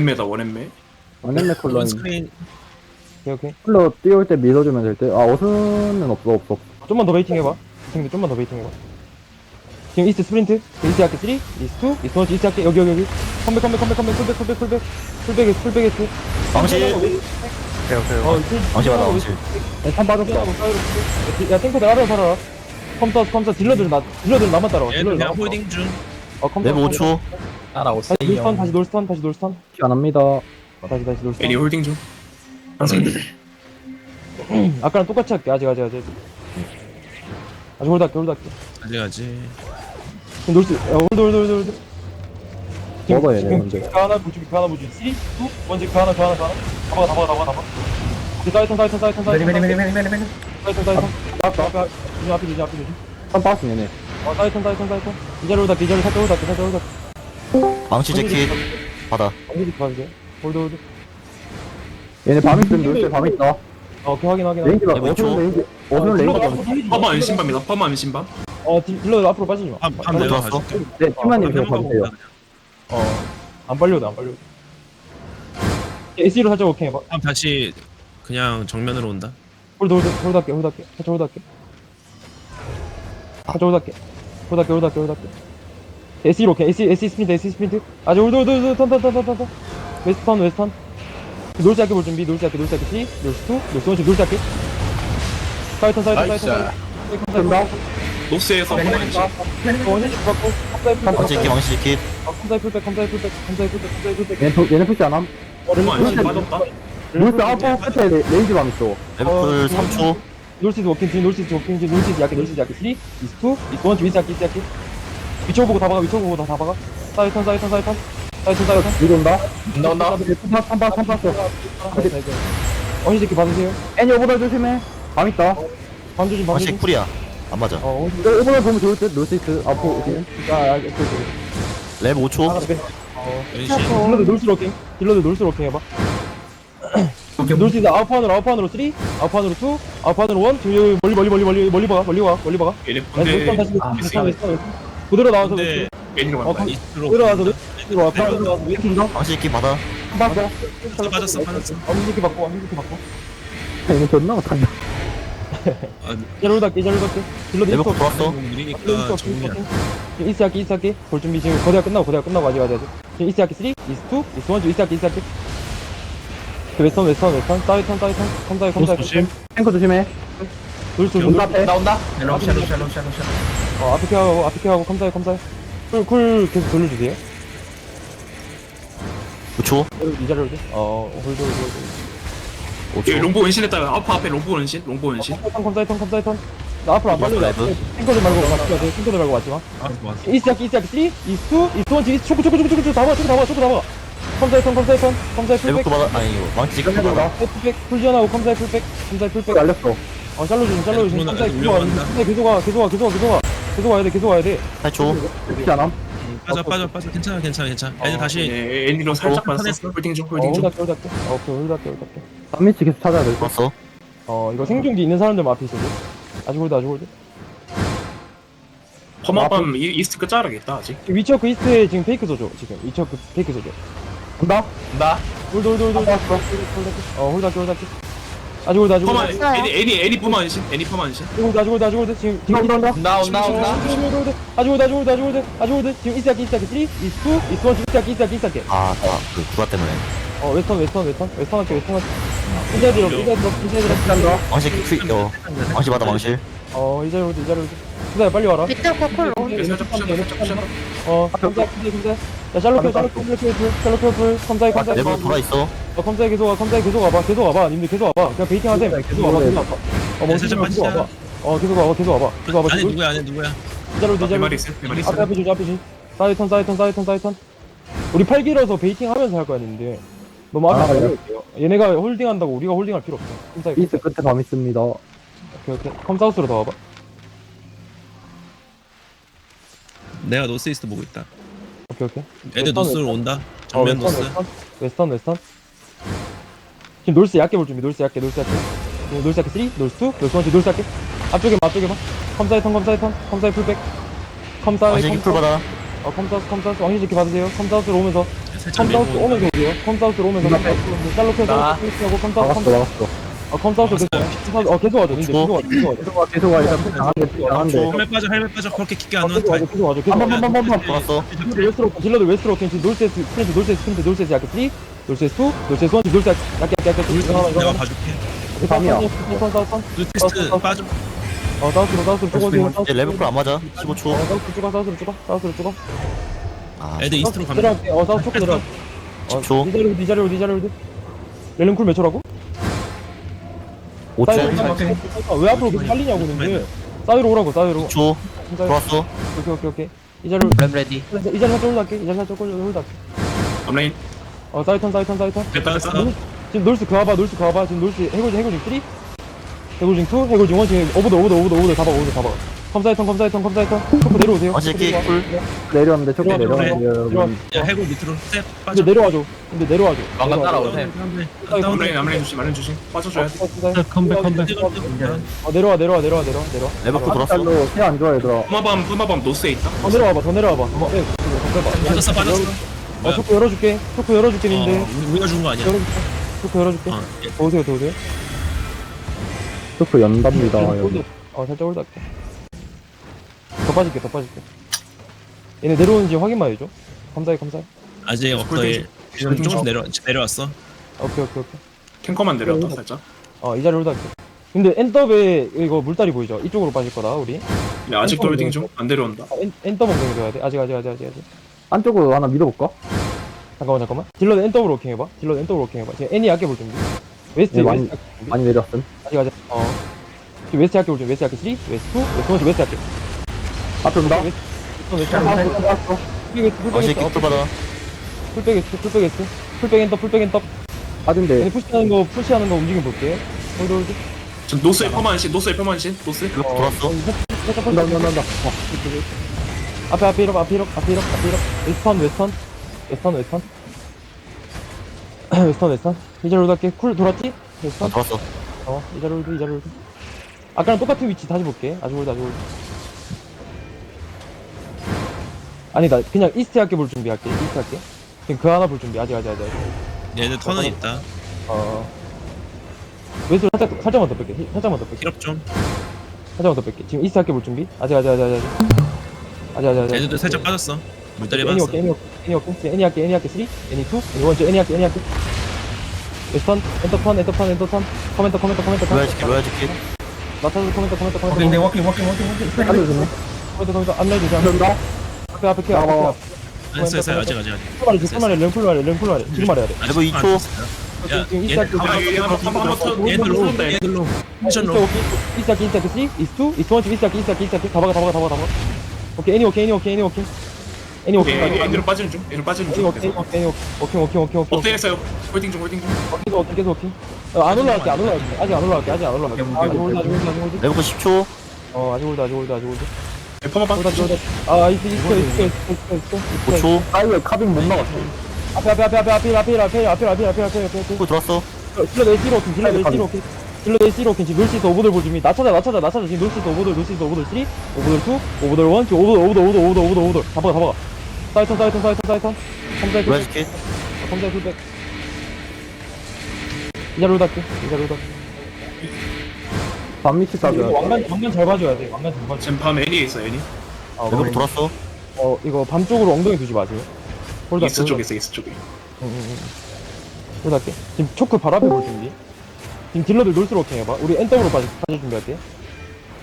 원엠메다 원엠메. 원앤메 콜러 원 스크린. 오케이 오케이. 콜러 띄울 때 밀어주면 될 때. 아 어순은 없어 없어. 좀만 더 베이팅 해봐. 형님 좀만 더 베이팅 해봐. 지금 이스트 스프린트? 이스트 할게 3 이스트 2 이스트 원치 이스트 할게. 여기 여기 여기. 컴백 컴백 컴백 컴백 풀백 풀백 풀백. 풀백 에스 풀백 에스 방실 어 풀- 방실 받아 방실 네, 판 빠졌어. 야 탱커 내가 알아서 살아라 컴퓨터 컴퓨터 딜러들 나 딜러들 나만 따라와. 얘는 딜러들 그냥 나만 따라와. 홀딩 중. 어 컴퓨터 내부 5초 따라오세요. 다시 놀스턴 다시 놀스턴 다시 놀스턴 안 합니다. 다시 다시 놀스턴 홀딩 중 항상 아까랑 똑같이 할게. 아직 아직 아직. 아직 홀드 할게 홀드 할게. 가져가지 지금 놀스 야 홀드 홀드 홀드 홀드. 먹어야 돼, 지금 먼저. 그 하나 보지 그 하나 보지. 3 2 먼저 그 하나 그 하나 그 하나. 잡아 잡아 잡아 잡아. 오케이 사이턴 사이턴 사이턴 사이턴 사이턴. 사이턴 사이턴. 앞에 앞에 조심 앞에 조심 앞에 조심 판 빠졌어 얘네. 어 사이턴 사이턴 사이턴. 이 자리 홀드 할게 이 자리 살짝 홀드 할게 살짝 홀드 할게 방실 재킷 받아. 언제부터 봐주세요 홀드 홀드. 얘네 밤 있으면 놀때 밤 있다. 어 오케이 확인 확인 확인. 레인지가 네, 왼쪽. 레인지 레인지. 퍼마 안신밤이다. 퍼마 안신밤? 어 딜- 딜러 앞으로 빠지지 마. 밤밤 어, 내가 들어왔어? 가줄게 네 팀만님 제가 한번 봐주세요. 빨려도 안 빨려도. SE로 살짝 오케이. 해봐 밤 다시 그냥 정면으로 온다? 홀드 홀드 홀드 할게 홀드 할게. 살짝 홀드 할게. 살짝 홀드 할게. 홀드 할게 홀드 할게 홀드 할게 SE로 오케이. SE SE 스프린트 SE 스프린트 아직 홀드 홀드 홀드 턴턴턴턴턴. 웨스턴 웨스턴. 놀지 할게 볼 준비 놀지 할게 놀지 할게. 3 놀지 2 놀지 원치 놀지 할게. 사이턴 사이턴 사이턴 된다. 노스에서 퍼마 안신 원시. 받고 컴사이 풀백 방실 재킷 컴사이 풀백 컴사이 풀백 컴사이 풀백 컴사이 풀백. 얘네 도- 얘네 푸시 안 함. 퍼마 안신 빠졌다? 놀때 아빠 끝에 레- 레인지 밤 있어. 레벨풀 3초. 놀시드 워킹 뒤 놀시드 워킹 뒤 놀시드 약게 놀시드 약게 3 2 2 이스 원치 위치 약게 위치 약게 위쳐 보고 다 박아 위쳐 보고 다, 다 박아. 사이턴 사이턴 사이턴. 사이턴 사이턴. 이거 온다. 온다 온다 판 빠, 판 빠졌어. 언니 새끼 받으세요. 애니 오버돌 조심해. 밤 있다. 밤조심 방실 밤조심. 쿨이야. 안 맞아. 어 언니 이거 오버돌 보면 좋을 듯. 놀수 있어. 앞으로 지금. 아 오케이 오케이. 랩 5초. 어 연신 딜러들 놀수록 워킹 딜러들 놀수록 워킹 해봐. 놀시드 아웃판으로 아웃판으로 3 아웃판으로 2 아웃판으로 1 지금 여기 멀리 멀리 멀리 멀리 멀리 박아. 멀리 와 멀리 박아. 얘네 야, 놀스턴 다시 군대 놀스턴 다시 그대로 나와서 근데 애니로 어, 간다 이스트로 들어와서 들어와 들어와서 웨이팅 방실 재킷 받아. 빠져. 빠졌어 빠졌어. 받고 언니 새끼 받고. 얘네 존나 못한다. 아 자로 닫게 자로 닫게 딜러들 레벨풀 들어왔어. 느리니까 정리야 이스 할게 이스 할게. 볼 준비 지금 거대가 끝나고 거대가 끝나고 아직 아직 아직 지금 이스 할게 3 이스 2 이스 1 이스 할게 이스 할게. 그 웨스턴 웨스턴 웨스턴. 사이턴 사이턴 컴사이 컴사이 조심. 탱커 조심해. 문 앞에. 나온다. 샬로 샬로 샬로 샬로 어 앞에 케어하고 앞에 케어하고 컴사이 컴사이 쿨쿨 계속 돌려주세요. 5초 이 자리로 어 홀드 홀드 홀드. 얘 5초 롱보 은신했다 아파 앞에 롱보 은신 롱보 은신. 컴사이턴 컴사이턴 컴사이턴. 나 앞으로 안 빨려 라이브. 탱커들 말고 맞지 마세요. 탱커들 말고 맞지 마. 아 좋았어 이스 이스 3 이스 2 이스 1 이스 초코 초코 초코 초코 초코 다봐 초코 다봐 초코 다봐 컴사이턴 컴사이턴 컴사이 풀백. 레벨풀 받아 아니 이거 받아 풀백. 풀지어나고 컴사이 풀백. 컴사이 풀백. 알렸어. 어 잘로 주심 잘로 주심 올라가, 컴사이 계속 와 계속 와 계속 와 계속 와 계속 와 계속 와야 돼 계속 와야 돼. 8초 푸시 안 함. 빠져 빠져 빠져. 괜찮아 괜찮아 괜찮아. 애들 다시. 예, 애니로 살짝 어, 빠졌어 홀딩 중 어 홀딩 중. 홀답게 홀답게 어 오케이 홀답게 홀답게 쌈미치 계속 찾아야 돼. 들어왔어 어 이거 생존기 있는 사람들만 앞에 있어줘 아직 홀드 아직 홀드. 퍼마밤 이- 이스트 끝자락이겠다 아직. 위쳐크 이스트에 지금 페이크 써줘 지금. 위쳐크 페이크 써줘 온다. 홀드 홀드 홀드 홀드. 어. 홀답게 홀답게 아직 홀드 아직 애니 애니 애니 퍼마 은신 애니 퍼마 은신 아직 홀드 아직 홀드 지금 지금 온다 온다. 온다 온다 온다 홀드 아직 홀드 아직 홀드 아직 지금 이스 할게 이스 할게 3 이스 2 이스 1 이스 할게 이스 할게 이스 할게 아그 주화 때문에 어 웨스턴 웨스턴 웨스턴 웨스턴 할게 웨스턴 할게 이제 들어 이제 들어 이제 들어 방실 퀴 어, 방실 받아 방실 어 이제 오지 이제 오지. 수다야 빨리 와라. 밑에 거풀 네, 살짝 푸셨다 살짝 푸셨다 어 감사 감사 감사 야 샬롯 켜 샬롯 켜 샬롯 켜 샬롯 켜 풀. 컴사이 컴사이 레벨 돌아 있어. 어 컴사이 계속 와 컴사이 계속 와봐 계속 와봐. 님들 계속 와봐. 그냥 베이팅 하세요 계속 와봐 계속 와봐. 어 멈추지 살짝 말고 계속. 와봐. 어 계속 와봐 계속 와봐. 계속 와봐 아니 계속 누구야 아니 누구야? 말이 있어 내 말이 있어 앞에 앞에 주지 앞에 주지. 사이턴 사이턴 사이턴 사이턴. 우리 팔 길어서 베이팅 하면서 할 거야 님들. 너무 앞에 아, 안 가려울게요 얘네가 홀딩한다고 우리가 홀딩할 필요 없어. 컴사이 이스 끝에 밤 있습니다. 오케이 오케이. 컴사우스로 더 와봐. 내가 노스 이스트 보고 있다. 오케이 오케이. 애들 웨스턴, 노스로 온다. 어, 정면 웨스턴, 노스. 웨스턴, 웨스턴 웨스턴. 지금 놀스 약게 볼 준비 놀스 약게 놀스 약게 지금 놀스 약게 3 놀스 2 놀스 1 놀스 약게 앞쪽에 봐 앞쪽에 봐. 컴사이 턴 컴사이 턴. 컴사이 풀백. 컴사이 방실 퀴풀 받아 어 컴사우스 컴사우스. 왕신 지키 받으세요. 컴사우스로 오면서. 살짝 컴사우스 밀고 오면서 오세요. 컴사우스로 오면서. 컴사우스 샬롯해서 나. 하고 컴사우스 컴사우스 어 컴사우스 계속 와. 어 계속 와줘. 근데 계속 와줘 계속 와줘. 계속 와 계속 와. 일단 강한데 강한데 헬멧 빠져 헬멧 빠져. 그렇게 깊게 안 어, 계속 와줘 넣어 계속 와줘. 계속 와줘. 한번한번한번 돌았어 딜러들 웨스트로 딜러들 웨스트로 캔치 놀세스 스프린트 놀세스 스프린트 놀세스 약간 3 놀세스 2 놀세스 1 놀세스 약간 약간 약간 내가 봐줄게. 밤이야. 루테스트 빠져. 어 사우스로 사우스로 쪼궈주세요 이제 레벨풀 안 맞아? 어 15초. 사우스로 쪼가 사우스로 쪼가 사우스로 쪼가 아. 애들 이스트로 가면 내려갈게. 어 사우스 초코 내려가. 어 10초. 니 자리로 니 자리로 니 자리로. 렐름 쿨몇 초라고? 5초 왜 앞으로 계속 빨리냐고 근데. 사이로 오라고 사이로. 6초 진짜 돌았어. 오케이 오케이 오케이. 이 자리로. 램 레디. 이 자리 살짝 올라갈게. 이 자리 살짝 올라 올라갈게. 앞라인. 어 사이턴 사이턴 사이턴. 됐다 됐어 지금 놀스 그와봐 놀스 그와봐. 지금 놀스 해골징 해골징 3 해골징 2 해골징 1 지금 오버도 오버도 오버도 오버도 잡아 오버도 잡아. 컴사이턴 컴사이턴 컴사이턴. 초코 내려오세요. 어제 초코 끼 쿨. 내려왔는데 그래. 내려왔는데 야 해골 밑으로 셋 빠져. 근데 내려와줘. 근데 내려와줘. 내려와줘. 따라오세요. 앞라인 앞라인 주심 앞라인 주심. 빠져줘야 돼 컴백 컴백 어 내려와 내려와 내려와 내려와 내려와. 레벨풀 돌았어? 피안 좋아 얘들아. 푸마밤 푸마밤 노스에 있다. 더 내려와봐 더 내려와봐. 어, 네, 빠졌어 빠졌어. 어 초코 열어줄게. 초코 열어줄게 님들. 어, 우리가 준 거 아니야? 열어줄게. 초코 열어줄게. 어, 더 오세요 더 오세요 조금 연답니다 홀드. 여러분. 어 살짝 홀드 할게. 더 빠질게 더 빠질게. 얘네 내려오는지 확인만 해줘. 감사해 감사해. 아직 없더일 지금 조금씩 내려 내려왔어. 오케이 오케이 오케이. 탱커만 내려왔다 살짝. 어이 자리 홀드 할게. 근데 엔더베 이거 물다리 보이죠? 이쪽으로 빠질 거다 우리. 네, 아직도 홀딩 중안 내려온다. 아, 엔, 엔더 먹는 줘야 돼. 아직 아직 아직 아직 아직. 안쪽으로 하나 밀어볼까? 잠깐만 잠깐만. 딜러드 엔더블 워킹 해봐. 딜러드 엔더블 워킹 해봐. 지금 애니 약게 볼 준비 웨스트 네, 많이- 웨스트 많이 내렸음. 아직 아직 어. 지금 웨스트 볼 준비 웨스트 약게. 3 웨스트 2 웨스트 1 웨스트 약게. 앞에 온다. 웨스트 웨스트 웨스트 왔어 풀백 어제 웨스트 끼 받아. 풀백 웨스트 풀백 웨스트 풀백 엔더 풀백 엔더. 빠진데 얘네 푸시하는 거 푸시하는 거 움직임 볼게. 홀드 홀드 지금 노스에 퍼만신 노스에 퍼만신 노스? 레벨풀 돌았어. 살짝 온다 살짝 온다 온다. 앞에 앞에 이럽 앞에 이럽 앞에 이럽 앞에 이럽 웨스턴 웨스턴. 웨스턴 웨스턴 웨스턴 웨스턴. 이자로 올라갈게. 쿨 돌았지? 아 웨스턴? 돌았어. 어 이자로 올드 이자로. 올드 아까랑 똑같은 위치 다시 볼게. 아주 올드 아주 올드. 아니다 그냥 이스트 할게 볼 준비할게. 이스트 할게. 지금 그 하나 볼 준비. 아직 아직 아직 아직. 얘들 턴은 있다. 어. 웨스트 살짝 살짝만 더 뺄게. 살짝만 더 뺄게. 힐업 좀. 살짝만 더 뺄게. 지금 이스트 할게 볼 준비. 아직 아직 아직 아직 아직. 아직 아직 아직. 애들도 살짝 빠졌어 물다리 애니 빠졌어 오케이 애니 오케이 애니 오케이 애니 할게 애니 할게 3 애니 2 애니 1 애니 할게 애니 할게 웨스턴 엔터턴 엔터턴 엔터턴 코멘터 코멘터 코멘터 로얄 지키 로얄 지키 나타나서 코멘터 코멘터 코멘터 워킹 워킹 워킹 워킹 알려주네 코멘터 코멘터 안내해 주세요 그런다 앞에 앞에 케어 앞에. 케어 했어 했어 아직 아직 아직 풀 말해 풀 말해 램풀 말해 램풀 말해 지금 말해야 돼 레벨 2초 야 지금 얘들 이스타트 아얘 한번 터 얘들로 뚫는다 얘들 로 미션로 이스타트 이스타트 3 이스트 이스트 원치 이스타트 이스타트 이스타트 가봐가 가봐가 가봐가 가봐가 오케이 애니 오케이 애니 오케이 애니 오케이 애니 오케이 오케이 애니 애니로 빠지는 중 애니로 빠지는 중 오케이 계속 오케이 오케이 오케이 오케이 오케이 업데이트 했어요 홀딩 중 홀딩 중 계속 오케이 계속 오케이 어, 안 올라갈게 안 올라갈게 아직 안 올라갈게 아직 안 올라갈게 아직 올드 아직 올드 아직 올드 레벨풀 10초 어 아직 올드 아직 올드 아직 올드 네, 퍼마밤 올드 아직 올드 아 이스 이스 이스 이스 이스 이스 5초 사이에 카빙 못 막았어 앞에 앞에 앞에 앞에 앞에 앞에 앞에 앞에 앞에 앞에 앞에 앞에 앞에 풀 돌았어 딜러 네시로 오킨 딜러 네시로 오킨 딜러 네시로 오킨 지금 놀시스 오버돌 볼 준비 나 찾아 나 찾아 나 찾아 지금 놀시스 오버돌 놀시스 오버돌 3 오버돌 2 오버돌 1 지금 오버돌 오버돌 오버돌 오버돌 오버돌 오버돌 다 박아 다 박아 사이턴 사이턴 사이턴 사이턴. 컴사이 로얄 풀백 지키 컴사이 풀백 이자로 닫게 이자로 닫게 반미치 이거 싸줘야 왕관 왕관 잘 봐줘야 돼 왕관 잘 봐줘 지금 밤 애니에 있어 애니? 아, 레벨풀 돌았어. 어 이거 밤 쪽으로 엉덩이 두지 마세요. 홀드 이스트 쪽에 있어 이스트 쪽에. 홀드 할게. 지금 초크 바로 앞에 볼 준비. 지금 딜러들 놀스로 워킹 해봐. 우리 엔더으로 빠질, 빠질 준비할게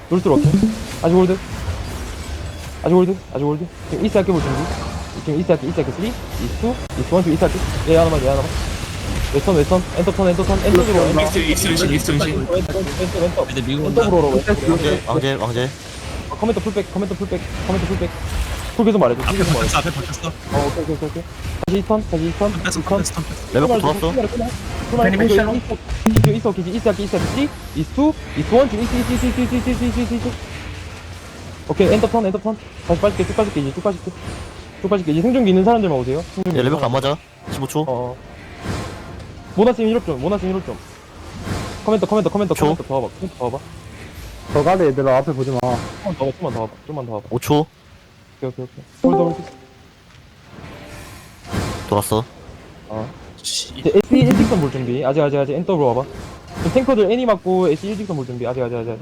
놀스로 워킹 아직 홀드. 아직 홀드. 아직 홀드. 지금 이스 할게 볼 준비 지금 이스 할게 이스 할게 3 이스 2 이스 1 이스 할게 얘 하나만 얘 하나만 웨스턴 웨스턴 엔터턴 엔터턴 엔터으로 이스트 이스트 은신 이스트 은신 왼쪽 왼쪽 왼쪽 애들 밀고 온다 엔더으로 왼쪽 왕제 왕제 왕제 어, 커멘터 풀백 커멘터 풀백 커멘터 풀백 풀 계속 말해줘 풀 앞에 계속 말해줘 바뀌었어 앞에 바뀌었어 어 오케이 오케이 오케이 오케이 다시 2턴 다시 2턴 뺐어 2턴 뺐어 뺐어 레벨풀 돌았어 애니메이션 있어 있어 기지 있어 있어 있어 3 이스 2 이스 1주 이스 이스 이스 이스 이스 이스 이스 이스 이스 오케이 엔터턴 엔터턴 다시 빠질게 쭉 빠질게 이제 쭉 빠질게 쭉 빠질게 이제 생존기 있는 사람들만 오세요. 생존기 있는 레벨풀 안. 맞아 15초. 어. 모나스님 1업 좀 모나스님 1업 좀. 커멘터 커멘터 커멘터 초. 커멘터 더 와봐 커멘터 더 와봐. 더 가래 얘들아. 앞에 보지 마. 좀만 더 와봐 좀만 더 와봐 좀만 더 와봐. 5초. 오케이 오케이 오케이. 홀드 홀드 돌았어. 씨, 이제 SE 1직선 볼 준비. 아직 아직 아직 엔더로 와봐. 지금 탱커들 애니 맞고 SE 1직선 볼 준비. 아직 아직 아직 아직.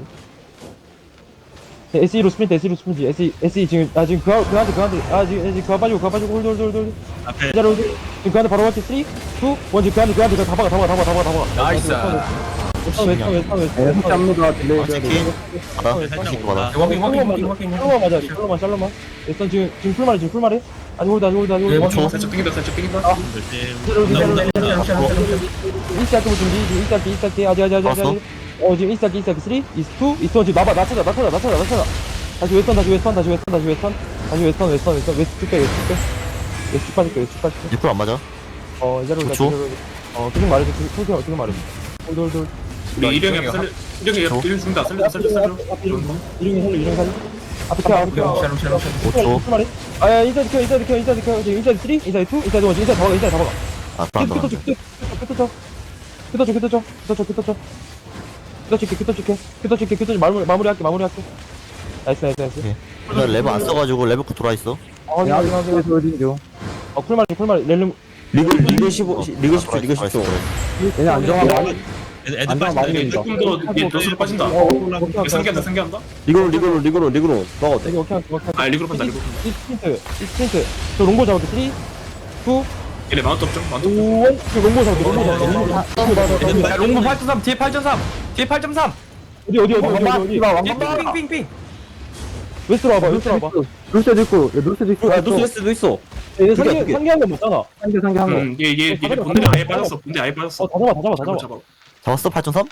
네, SE로 스프린트, SE로 스프린트, SE, SE 지금, 아, 지금 그하, 그한테, 그한테, 아, 지금, 지금 그하 빠지고, 그하 빠지고, 홀드, 홀드, 홀드, 홀드. 앞에 기다려, 홀드. 지금 그한테 바로 갈게, 3, 2, 1, 지금 그한테, 그한테, 다 박아, 다 박아, 다 박아, 다 박아, 다 박아. 나이스. 웨스턴, 웨스턴, 웨스턴, 웨스턴, 네. 합니다. 딜레이 왕제 킨 받아 살짝 킥 올라. 받아 샬롬만 워킹 맞아, 워킹 샬롬만 맞아, 샬롬만, 샬롬만. 웨스턴 지금, 지금 풀말해, 지금 풀말해. 아직 홀드, 아직 홀드, 아직 홀드. 네, 초 살짝 땡긴다 살짝 땡긴다 이스타키 볼 준비, 지금 이스타키, 이스타키, 아직, 아직, 아직, 아직. 어, 지금 이스타키, 이스타키, 3, 이스 2, 이스 1, 지금 나봐, 나 찾아, 나 찾아, 나 찾아, 나 찾아. 다시 웨스턴, 다시 웨스턴, 다시 웨스턴, 다시 웨스턴, 다시 웨스턴, 웨스턴, 웨스턴, 웨스트 쭉 빼, 웨스트 쭉 빼. 웨스트 쭉 빠질게, 웨스트 쭉 빠질게. 1%안 맞아 어, 이자로 올라, 그쵸? 이자로 올라. 어, 계속 말해줘, 계속, 계속, 계속 말해줘. 홀드, 홀드, 홀드. 우리 이령이 살려 이령이 이령 죽는다 살려 살려 살려 이름이 살려, 이름이 살려. 앞에 켜, 앞에 켜. 샬롬 샬롬 샬롬 5초 무슨 말해? 아, 야, 인사이드 켜, 인사이드 켜, 인사이드 켜. 지금 인사이드 3, 인사이드 2, 인사이드 1, 인사이드 다 박아, 인사이드 다 박아. 아 쳐, 큐터 쳐, 큐터 쳐, 큐터 쳐, 큐터 쳐, 큐터 쳐, 큐터 칠게, 큐터 칠게, 큐터 칠 마무리, 마무리할게, 마무리할게. 나이스, 나이스, 나이스. 나 레버 안 써가지고 레버 9 돌아 있어 어, 확인, 확인, 확인. 중. 어, 쿨말, 쿨말, 렐름. 리그 리그 15 리그 10초 리그 돌아 있어, 10초 돌아 있어. 얘네 안정하고 애들 애들 안정 빠진다 많이 애들. 된다. 조금 더 얘 노스로 빠진다 어, 오케이, 오케이, 오케이. 상기한다 상기한다 리그로 리그로 리그로 리그로 너가 어때? 오케이, 오케이, 오케이. 아 리그로 판다 리그로 이 스프린트, 이 스프린트. 저 롱보 잡을게. 3, 2, 얘네 마운트 업점 마운트 1. 저 롱보 잡을게, 롱보 잡을게. 롱보 잡을게. 야 롱문 8.3 뒤에 8.3 뒤에 8.3 어디, 어디, 어디, 어디. 핑핑핑핑 웨스트로 와봐, 웨스트로 와봐. 놀세도 있고, 얘 놀세도 있고. 야 노스웨스도 있어. 얘 개. 상기한 거 못잖아. 상대 상대 한 거. 음얘얘 얘 본대 아예 빠졌어 본대 아예 빠졌어 어, 다 잡아, 다 잡아, 다 잡아. 잡아 잡았어 8.3?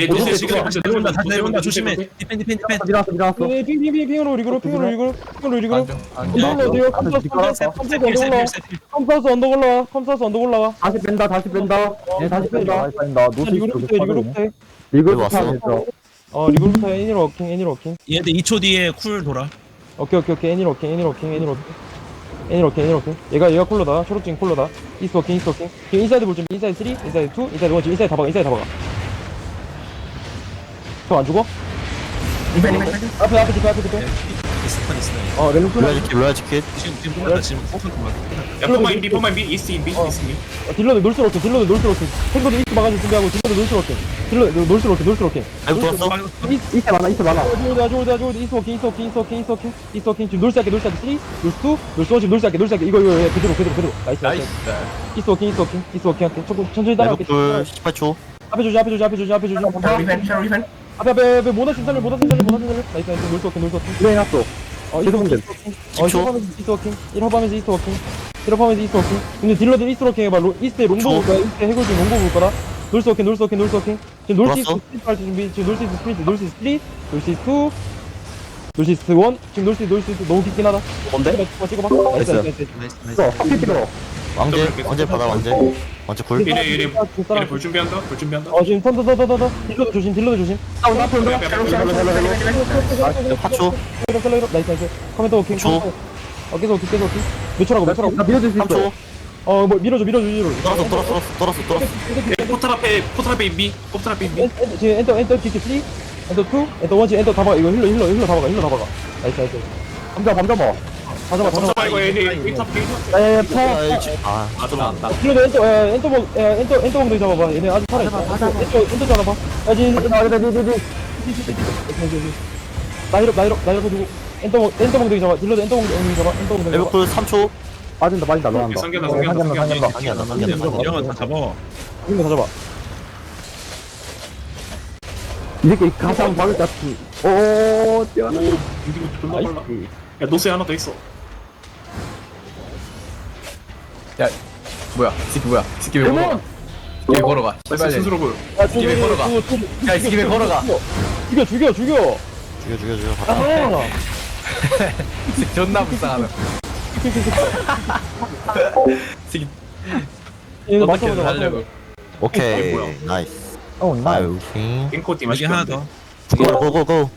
얘 노스 지금 다 내려온다 다 내려온다 조심해 디펜 디펜 디펜 밀었어, 밀었어. 네, 핑, 핑, 핑, 핑으로 리그로, 핑으로 리그로, 핑으로 리그로. 이걸로 어디요? 컴사우스, 컴사우스, 컴사우스 언덕 올라와. 컴사우스 언덕 올라와. 다시 뺀다, 다시 뺀다. 얘 다시 뺀다. 다시 뺀다. 노스 리그로부터 해, 리그로부터 해. 리그 왔어. 스타일에서. 어, 리그로부터 해. 애니로 워킹, 애니로 워킹. 얘들 2초 뒤에 쿨 돌아 오케이, 오케이, 오케이. 애니로 워킹, 애니로 워킹, 애니로 워킹. 애니로 워킹, 애니로 워킹. 얘가, 얘가 콜로다. 초록진 콜로다. 이스트 워킹, 이스트 워킹. 지금 인사이드 볼 준비. 인사이드 3, 인사이드 2, 인사이드 1. 지금 인사이드 다 박아, 인사이드 다 박아. 스톤 안 죽어? 앞에 앞에 뒤에 앞에 뒤에. 어 램프. 로야지 킷, 로야지 킷. 지금 지금 뽑았다 지금 뽑은 거만. 야 포마 인비 포마 인비 이스 인비 이스 인비. 딜러들 놀수 어. 어, 없어. 딜러들 놀수 없어. 탱커들 이스 막아줄 준비하고 딜러들 놀수 없어. 딜러들 놀수 없어. 놀수 없어. 아이고 돌았어. 이스 이스 많아 이스 많아. 좋다 좋다 좋다 이스 오케이 이스 오케이 이스 오케이 이스 오케이 이스 오케이 지금 놀수 할게 놀수 할게 쓰리 놀수 놀수 지금 놀수 할게 놀수 할게 이거 이거 예, 그대로 그대로 그대로 나이스 나이스. 이스 오케이 이스 오케이 이스 오케이 할게. 천천히 따라갈게. 불 18초. 앞에 조지 앞에 조지 앞에 조지 앞에 조지. 인벤 인벤 인벤. 앞에 앞에 앞에 모나 신살려 모나 신살려 모나 신살려. 나이스 나이스. 워킹 놀스 워킹 이래 해놨어. 어 이스 워킹 이스 워킹 어 십초. 이스 워킹. 이러하면서 이스 워킹. 이러하면서 이스 워킹. 근데 딜러들 이스 워킹 해봐. 로- 이스트에 롱보 볼 거야. 이스트에 해골 지금 롱보 볼 거다 놀스 워킹 놀스 워킹 놀스 워킹. 지금 놀스 이스트 돌았어? 스프린트 할 준비 지금 놀스 이스트 스프린트 놀스 이스트 3 놀스 이스트 2 놀스 이스트 1 지금 놀스 이스트 놀스 이스트 너무 깊긴 하다. 뭔데? 찍어봐 찍어봐. 나이스 나이스. 나이스. 나이스 찍어, 나이스. 확실히 찍어. 왕제 왕제 받아 왕제. 왕제 쿨 얘네 얘네 얘네 나이스 볼 준비한다 볼 준비한다. 어 지금 턴더더더더 딜러도 조심 딜러도 조심. 4초. 셀러 셀러 이러 나이스 나이스. 커멘터 워킹 초. 어 계속 워킹 계속 워킹 몇 초라고 몇 초라고. 나 밀어줄 수 있어. 3초. 어뭐 밀어줘 밀어줘 밀어줘. 돌았어 돌았어 돌았어 얘 포탈 앞에 포탈 앞에 인비 포탈 앞에 인비 지금 엔터 엔터 기기 3 엔터 2 엔터 1 지금 엔터 다 박아 이거 힐러 힐러 힐러 다 박아 힐러 다 박아 나이스 나이스. 감자, 감자 뭐. 다 잡아 다 잡아 잡아 이거. 얘네 웨이탑 게이트 야야야, 퍼. 아 아좀 힐러도 엔터 야 엔터 목 야, 엔터 엔터 목도 잡아봐. 얘네 아직 살아있어. 엔터 엔터 잡아봐. 야 지금 아, 그래, 네. 나이로 나이로 나이로 주고 엔터 목 엔터 목도 잡아. 딜러도 엔터 목도 잡아. 엔터 레버 잡아. 쿨 3초. 빠진다, 빠진다, 너 한다. 상기한다 상기한다 상기한다 상기한다. 상기한다. 상기한다 이런 거다 잡아. 이거 다 잡아. 이 새끼 가상 박을 것 같은. 오, 뛰어나. 오 인디고 존나 빨라. 야 노스에 하나 더 있어 뭐야? 이 새끼 뭐야? 이 새끼 왜 걸어가? 이 새끼 왜 걸어가? 나이스 씨발 스스로 보여 야 집에 걸어가. 야, 이 집에 걸어가. 죽여 죽여 죽여 죽여. 죽여 죽여 아이 존나 불쌍하다. 새끼. 얘네 어떻게 맞춰보자 하려고? 맞춰보자. 오케이. 뭐야. 나이스. 어, 나. 아유 킹 앵커 팀 여기 아쉽다 하나 더 고고고고